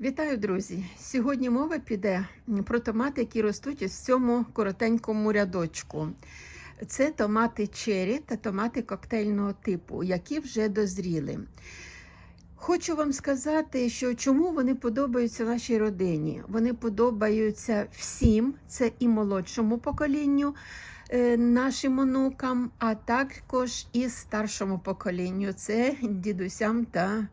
Вітаю, друзі! Сьогодні мова піде про томати, які ростуть в цьому коротенькому рядочку. Це томати чері та томати коктейльного типу, які вже дозріли. Хочу вам сказати, що чому вони подобаються нашій родині. Вони подобаються всім, це і молодшому поколінню, е, нашим онукам, а також і старшому поколінню, це дідусям та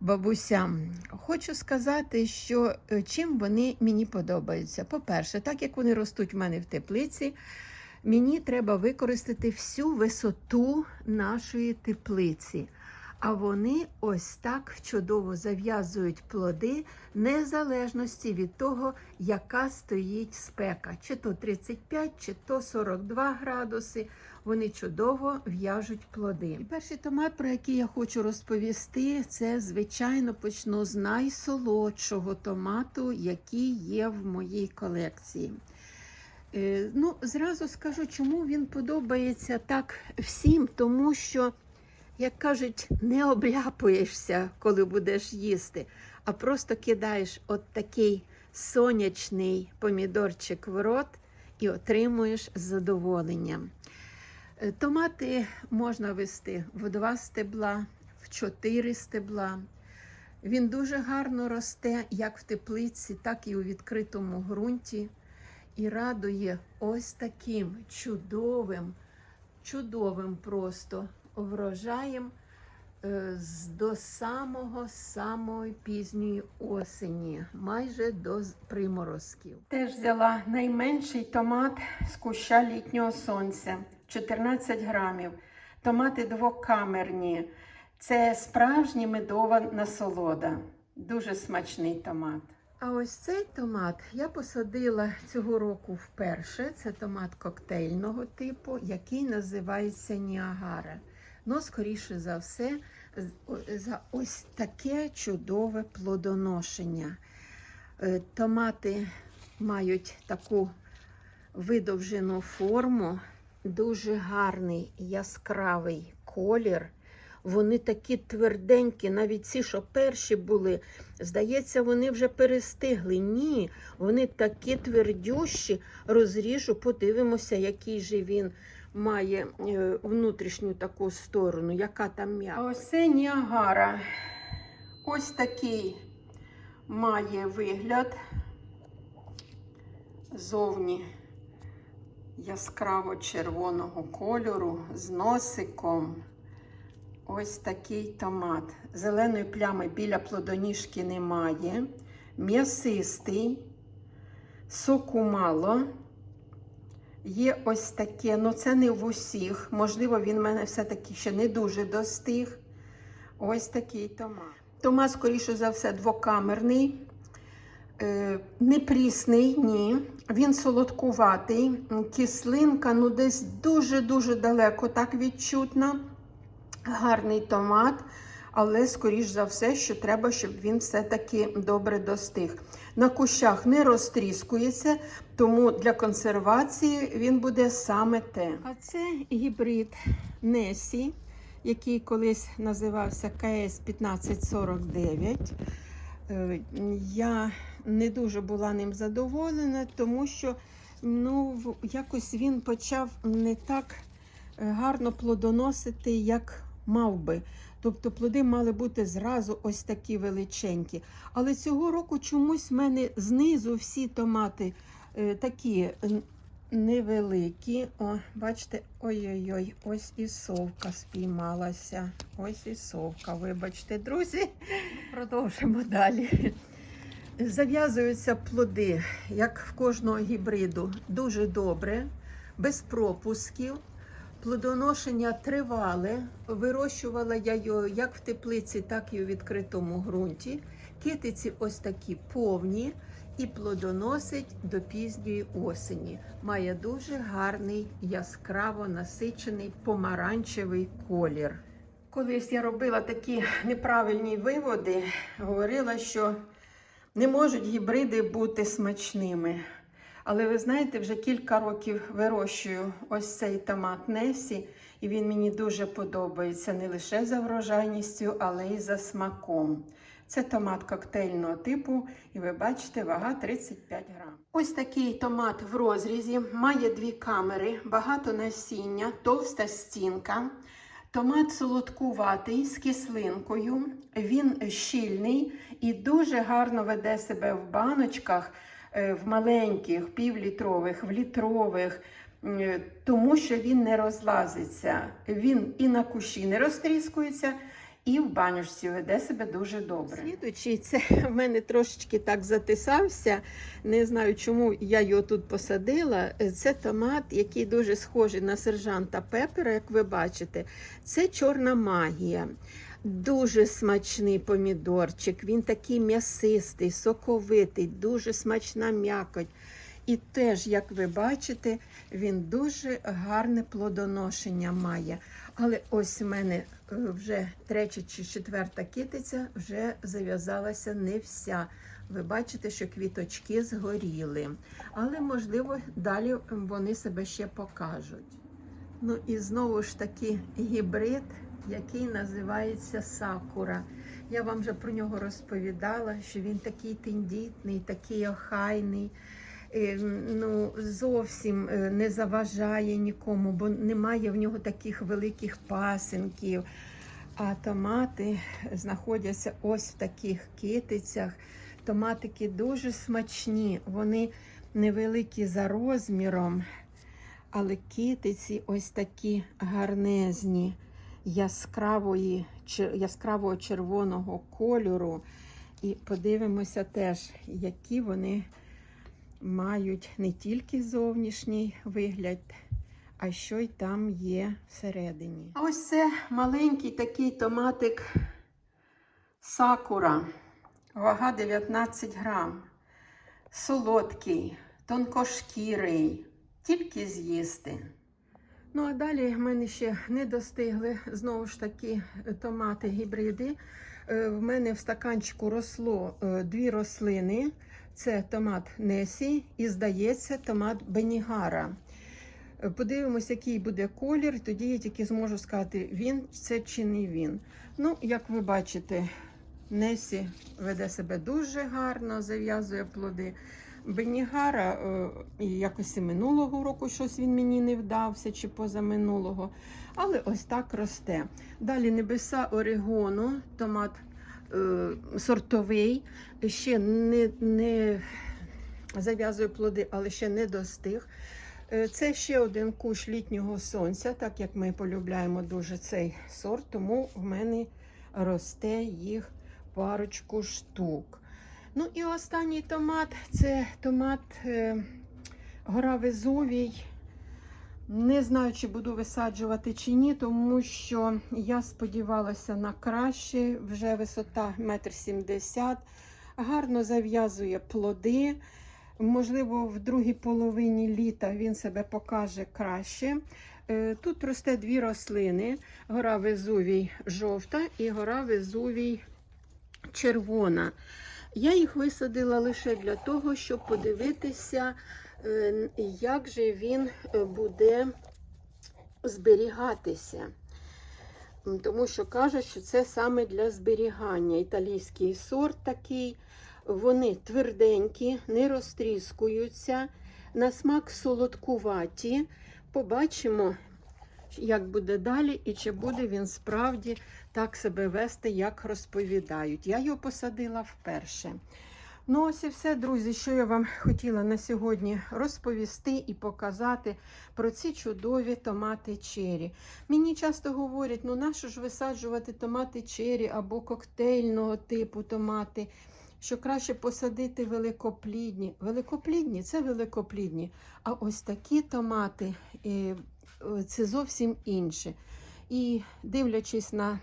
бабусям. Хочу сказати, що е, чим вони мені подобаються. По-перше, так як вони ростуть в мене в теплиці, мені треба використати всю висоту нашої теплиці. А вони ось так чудово зав'язують плоди незалежності від того, яка стоїть спека, чи то 35, чи то 42 градуси. Вони чудово в'яжуть плоди. І перший томат, про який я хочу розповісти, це звичайно почну з найсолодшого томату, який є в моїй колекції. Е, Ну, зразу скажу, чому він подобається так всім, тому що як кажуть, не обляпуєшся, коли будеш їсти, а просто кидаєш от такий сонячний помідорчик в рот і отримуєш задоволення. Е, Томати можна вести в два стебла, в чотири стебла. Він дуже гарно росте як в теплиці, так і у відкритому ґрунті. І радує ось таким чудовим, чудовим просто врожаєм е, до самого самої пізньої осені, майже до приморозків. Теж взяла найменший томат з куща літнього сонця 14 грамів. Томати двокамерні. Це справжня медова насолода. Дуже смачний томат. А ось цей томат я посадила цього року вперше. Це томат коктейльного типу, який називається Ніагара. Ну, скоріше за все, за ось таке чудове плодоношення. Е, Томати мають таку видовжену форму, дуже гарний яскравий колір. Вони такі тверденькі, навіть ці, що перші були, здається, вони вже перестигли. Ні, вони такі твердющі. Розріжу, подивимося, який же він має е, внутрішню таку сторону, яка там м'яка. Ось Ніагара. Ось такий має вигляд. Зовні яскраво червоного кольору з носиком. Ось такий томат. Зеленої плями біля плодоніжки немає. М'ясистий, соку мало. Є ось таке, ну це не в усіх. Можливо, він в мене все-таки ще не дуже достиг. Ось такий томат. Томат, скоріше за все, двокамерний. Е, Не прісний, ні. Він солодкуватий. Кислинка, ну десь дуже-дуже далеко так відчутна. Гарний томат, але, скоріш за все, що треба, щоб він все-таки добре достиг. На кущах не розтріскується, тому для консервації він буде саме те. А це гібрид Несі, який колись називався КС 1549. Е, Я не дуже була ним задоволена, тому що ну, якось він почав не так е, гарно плодоносити, як мав би. Тобто плоди мали бути зразу ось такі величенькі. Але цього року чомусь в мене знизу всі томати е, такі невеликі. О, бачите, ой-ой-ой, ось і совка спіймалася. Ось і совка. Вибачте, друзі. Продовжимо далі. Зав'язуються плоди, як в кожного гібриду, дуже добре, без пропусків. Плодоношення тривале. Вирощувала я його як в теплиці, так і у відкритому ґрунті. Китиці ось такі повні і плодоносить до пізньої осені. Має дуже гарний, яскраво насичений помаранчевий колір. Колись я робила такі неправильні виводи, говорила, що не можуть гібриди бути смачними. Але ви знаєте, вже кілька років вирощую ось цей томат Несі, і він мені дуже подобається не лише за врожайністю, але й за смаком. Це томат коктейльного типу, і ви бачите, вага 35 грам. Ось такий томат в розрізі, має дві камери, багато насіння, товста стінка. Томат солодкуватий з кислинкою, він щільний і дуже гарно веде себе в баночках, в маленьких, півлітрових, в літрових, е, тому що він не розлазиться. Він і на кущі не розтріскується, і в баночці веде себе дуже добре. Слідуючий, це в мене трошечки так затисався. Не знаю, чому я його тут посадила. Це томат, який дуже схожий на сержанта Пепера, як ви бачите. Це чорна магія. Дуже смачний помідорчик. Він такий м'ясистий, соковитий, дуже смачна м'якоть. І теж, як ви бачите, він дуже гарне плодоношення має. Але ось у мене е, вже третя чи четверта китиця вже зав'язалася не вся. Ви бачите, що квіточки згоріли. Але, можливо, далі вони себе ще покажуть. Ну і знову ж таки гібрид, який називається Сакура. Я вам вже про нього розповідала, що він такий тендітний, такий охайний. е, Ну, зовсім е, не заважає нікому, бо немає в нього таких великих пасинків. А томати знаходяться ось в таких китицях. Томатики дуже смачні, вони невеликі за розміром, але китиці ось такі гарнезні, яскравої, яскравого червоного кольору. І подивимося теж, які вони мають не тільки зовнішній вигляд, а що й там є всередині. А ось це маленький такий томатик сакура. Вага 19 грам. Солодкий, тонкошкірий, тільки з'їсти. Ну, а далі в мене ще не достигли знову ж таки томати гібриди. Е, В мене в стаканчику росло е, дві рослини. Це томат Несі і, здається, томат Бенігара. Е, Подивимось, який буде колір, тоді я тільки зможу сказати, він це чи не він. Ну, як ви бачите, Несі веде себе дуже гарно, зав'язує плоди. Бенігара е, якось і минулого року щось він мені не вдався, чи позаминулого. Але ось так росте. Далі небеса Орегону, томат е, сортовий, ще не, не зав'язує плоди, але ще не достиг. Е, Це ще один кущ літнього сонця, так як ми полюбляємо дуже цей сорт, тому в мене росте їх парочку штук. Ну і останній томат це томат е, гора Везувій. Не знаю, чи буду висаджувати чи ні, тому що я сподівалася на краще. Вже висота 1,70 м. Гарно зав'язує плоди. Можливо, в другій половині літа він себе покаже краще. Е, Тут росте дві рослини: гора Везувій жовта і гора Везувій червона. Я їх висадила лише для того, щоб подивитися, е, як же він е, буде зберігатися. Тому що кажуть, що це саме для зберігання. Італійський сорт такий. Вони тверденькі, не розтріскуються, на смак солодкуваті. Побачимо, як буде далі, і чи буде він справді так себе вести, як розповідають. Я його посадила вперше. Ну, ось і все, друзі, що я вам хотіла на сьогодні розповісти і показати про ці чудові томати чері. Мені часто говорять, ну нащо ж висаджувати томати чері або коктейльного типу томати, що краще посадити великоплідні. Великоплідні це великоплідні. А ось такі томати е, це зовсім інше. І дивлячись на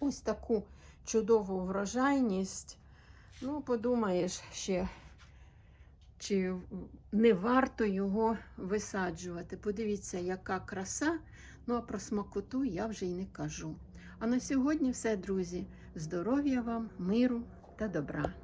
ось таку чудову врожайність, ну, подумаєш ще, чи не варто його висаджувати. Подивіться, яка краса. Ну, а про смакоту я вже й не кажу. А на сьогодні все, друзі. Здоров'я вам, миру та добра.